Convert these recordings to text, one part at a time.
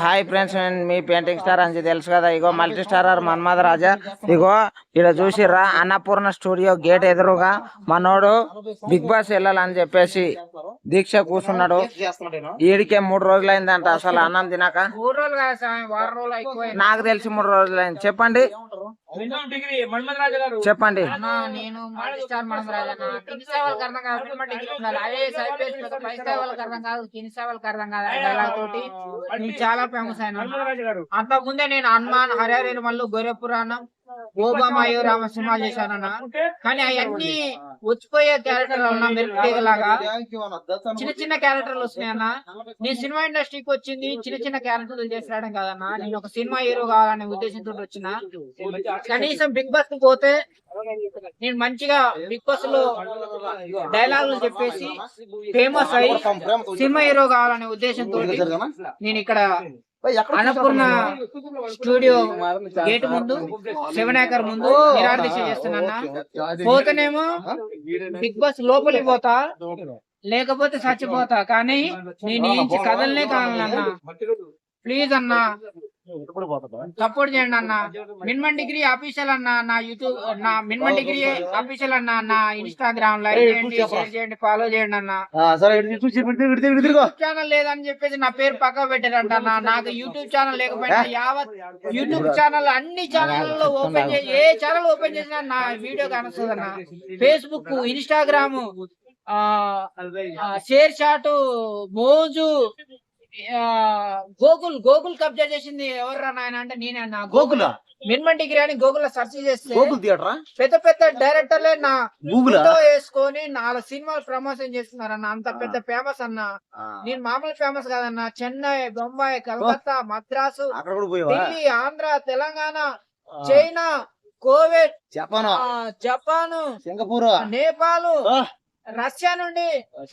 Hi friends నేను మీ painting star అని తెలుసు కదా? ఇగో మల్టీ స్టారర్ మన్మధ రాజా ఇగో ఇక్కడ చూసిర్రా అన్నపూర్ణ స్టూడియో గేట్ ఎదురుగా మనోడు బిగ్ బాస్ వెళ్ళాలని చెప్పేసి దీక్ష కూర్చున్నాడు. ఈడికే మూడు రోజులైందంట అసలు అన్నం తినక. రోజులు రోజులు నాకు తెలిసి మూడు రోజులైంది. చెప్పండి. చెప్పండి. నేను మల్టీ స్టార్ మనం రాజన్న తిని సేవలకు అర్థం కాదు హ్యూమన్ డిగ్రీ ఉండాలి ఐఏఎస్ ఐపీఎస్ మీద పై సేవలకు అర్థం కాదు తిని సేవలకు అర్థం కాదు అనే డైలాగ్ తోటి? నేను చాలా ఫేమస్ అయినా. అంతకు ముందే నేను హనుమాన్ హరిహర మల్లు గొర్రె పురాణం ఓబామా అయ్యో రామ సినిమాలు చేశానన్న. కానీ అవన్నీ వచ్చిపోయే క్యారెక్టర్ లాగా? చిన్న చిన్న క్యారెక్టర్లు వస్తున్నాయన్న నేను సినిమా ఇండస్ట్రీకి వచ్చింది చిన్న చిన్న క్యారెక్టర్లు చేసి రావడం కాదన్న. నేను ఒక సినిమా హీరో కావాలనే ఉద్దేశంతో వచ్చిన. కనీసం బిగ్ బాస్కి పోతే నేను మంచిగా బిగ్ బాస్లో డైలాగులు చెప్పేసి ఫేమస్ అయ్యి సినిమా హీరో కావాలనే ఉద్దేశంతో నేను ఇక్కడ అన్నపూర్ణ స్టూడియో గేట్ ముందు సెవెన్ ఏకర్ ముందు నిరాదీక్ష చేస్తున్నా పోతేనేమో బిగ్ బాస్ లోపలికి పోతా లేకపోతే చచ్చిపోతా. కానీ నేను ఈ కదలనే కావాలన్నా ప్లీజ్ అన్నా. సపోర్ట్ చేయండి అన్న. మినిమం డిగ్రీ అఫీషియల్ అన్న నా యూట్యూబ్ నా మినిమం డిగ్రీ అఫీషియల్ అన్న నా ఇన్స్టాగ్రామ్ లైక్ చేయండి షేర్ చేయండి ఫాలో చేయండి అన్న. ఛానల్ లేదని చెప్పేసి నా పేరు పక్క పెట్టారంట అన్న. నాకు యూట్యూబ్ ఛానల్ లేకపోయినా యావత్ యూట్యూబ్ ఛానల్ అన్ని ఛానల్లో ఓపెన్ చేసి ఏ ఛానల్ ఓపెన్ చేసినా నా వీడియో కానొస్తుంది అన్న. ఫేస్బుక్ ఇన్స్టాగ్రామ్ షేర్ చాట్ మోజు ఆ, గూగుల్ గూగుల్ కబ్జా చేసింది ఎవర్రా నాయన అంటే నేనే అన్న. గోకుల మినిమం డిగ్రీ అని గూగుల్లో సెర్చ్ చేస్తే గోకుల్ థియేటరా? పెద్ద పెద్ద డైరెక్టర్లే నా గూగుల్? వేసుకొని నాలుగు సినిమాలు ప్రమోషన్ చేస్తున్నారన్న. అంత పెద్ద ఫేమస్ అన్న. నేను మామూలు ఫేమస్ కాదన్న. Chennai Bombay Calcutta Madras Delhi Andhra Telangana China COVID Japan. Japan Singapore. Nepal. Russia నుండి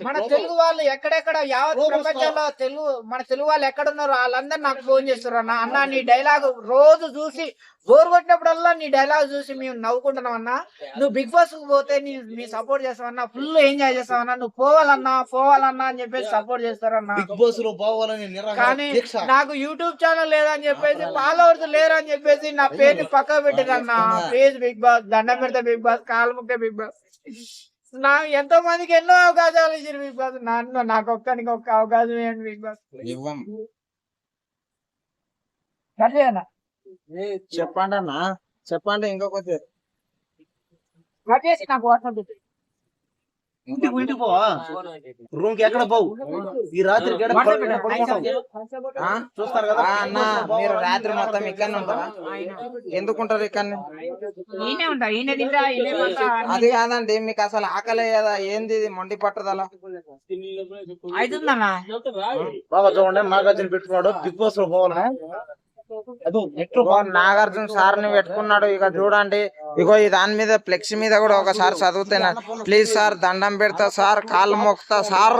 మన తెలుగు వాళ్ళు ఎక్కడెక్కడ యావత్ ప్రపంచంలో తెలుగు మన తెలుగు వాళ్ళు ఎక్కడ ఉన్నారో వాళ్ళందరూ నాకు ఫోన్ చేస్తారు అన్న. అన్న నీ డైలాగ్ రోజు చూసి బోర్ కొట్టినప్పుడల్లా నీ డైలాగ్ చూసి మేము నవ్వుకుంటున్నాం అన్న. నువ్వు బిగ్ బాస్కు పోతే నీ మీ సపోర్ట్ చేస్తావన్నా ఫుల్ ఎంజాయ్ చేస్తావన్నా నువ్వు పోవాలన్నా పోవాలన్నా అని చెప్పేసి సపోర్ట్ చేస్తారన్న బిగ్ బాస్లో పోవాలని కానీ నాకు యూట్యూబ్ ఛానల్ లేదని చెప్పేసి ఫాలోవర్స్ లేరని చెప్పేసి నా పేరుని పక్క పెట్టిరన్న ప్లీజ్ బిగ్ బాస్ దండం పెడితే బిగ్ బాస్ కాలు ముక్కే బిగ్ బాస్. నా ఎంతో మందికి ఎన్నో అవకాశాలు ఇచ్చారు బిగ్ బాస్. నన్ను నాకు ఒక్కనికి ఒక్క అవకాశం ఏంటి బిగ్ బాస్. ఇవ్వం. చెప్పండి అన్న చెప్పండి ఇంకొకటి కట్ చేసి నాకు వాట్సాప్ పెట్టు. ఇంటికి ఇంటికి పోవా రూమ్కి ఎక్కడ పోవు? ఈ రాత్రి? చూస్తారు కదా? అన్న మీరు రాత్రి మొత్తం ఇక్కడనే ఉంటారా? ఎందుకుంటారు ఇక్కడ అది కాదండి మీకు అసలు ఆకలి కదా? ఏంది మొండి పట్టుదల. అవుతుందన్నా బాగా చూడండి నాగార్జున పెట్టుకున్నాడు. బిగ్ బాస్లో ఇగో నాగార్జున సార్ని పెట్టుకున్నాడు. ఇక చూడండి. ఇగో ఈ దాని మీద ఫ్లెక్స్ మీద కూడా ఒకసారి చదువుతున్నా ప్లీజ్ సార్ దండం పెడతా సార్ కాళ్ళు మొక్కుతా సార్.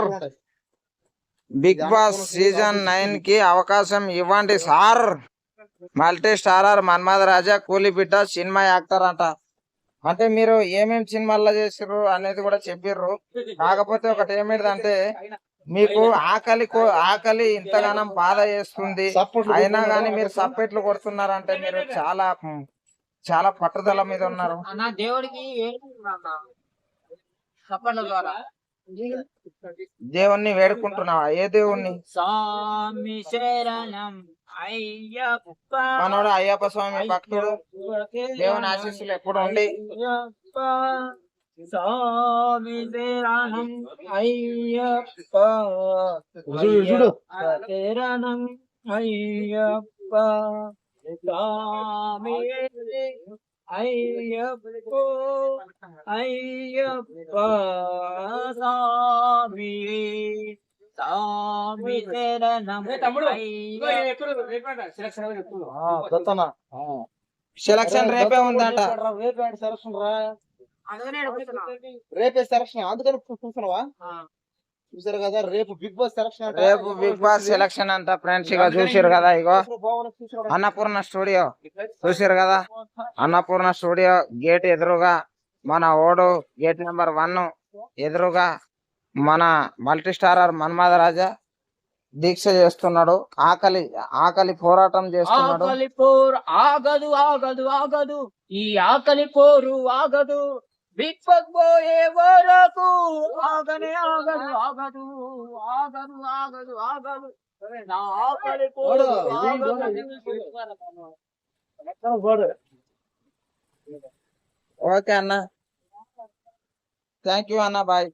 బిగ్ బాస్ సీజన్ నైన్కి అవకాశం ఇవ్వండి sir. Multi starrer Manmatha Raja Kooli Bidda cinema actor అంట. అంటే మీరు ఏమేం సినిమాల్లో చేసిర్రు అనేది కూడా చెప్పిర్రు. కాకపోతే ఒకటి ఏమిటంటే మీకు ఆకలి కో- ఆకలి ఇంతగానం బాధ చేస్తుంది. అయినా గానీ మీరు సప్పెట్లు కొడుతున్నారంటే మీరు చాలా చాలా పట్టుదల మీద ఉన్నారు. దేవుడికి దేవుణ్ణి వేడుకుంటున్నావా? ఏ దేవుణ్ణి? స్వామి శరణం అయ్యప్ప. మనోడు అయ్యప్ప స్వామి భక్తుడు. దేవుని ఆశీస్సులు ఎప్పుడు ఉండి? అయ్యప్ప స్వామి శరణం అయ్యప్ప. శరణం అయ్యప్ప స్వామి అయ్యప్ప అయ్యప్ప. స్వామి సెలక్షన్ రేపే ఉందంట. రేపే సెలక్షన్ రా. రేపే సెలక్షన్ అందుకని చూస్తున్నావా చూసారు కదా రేపు బిగ్ బాస్ సెలక్షన్ రేపు బిగ్ బాస్ సెలక్షన్ అంట ఫ్రెండ్స్ ఇక చూసారు కదా ఇగో. అన్నపూర్ణ స్టూడియో చూసారు కదా? అన్నపూర్ణ స్టూడియో గేట్ ఎదురుగా మన ఓడు గేట్ నెంబర్ వన్ ఎదురుగా మన మల్టీ స్టారర్ మన్మథ రాజా దీక్ష చేస్తున్నాడు. ఆకలి ఆకలి పోరాటం చేస్తున్నాడు. ఆకలి పోరు ఆగదు ఆగదు ఆగదు. ఈ ఆకలి పోరు ఆగదు. ఆగదు ఆగదు ఆగదు ఆగదు ఆగదు. ఆగదు. ఓకే అన్న. థ్యాంక్ యూ అన్న బాయ్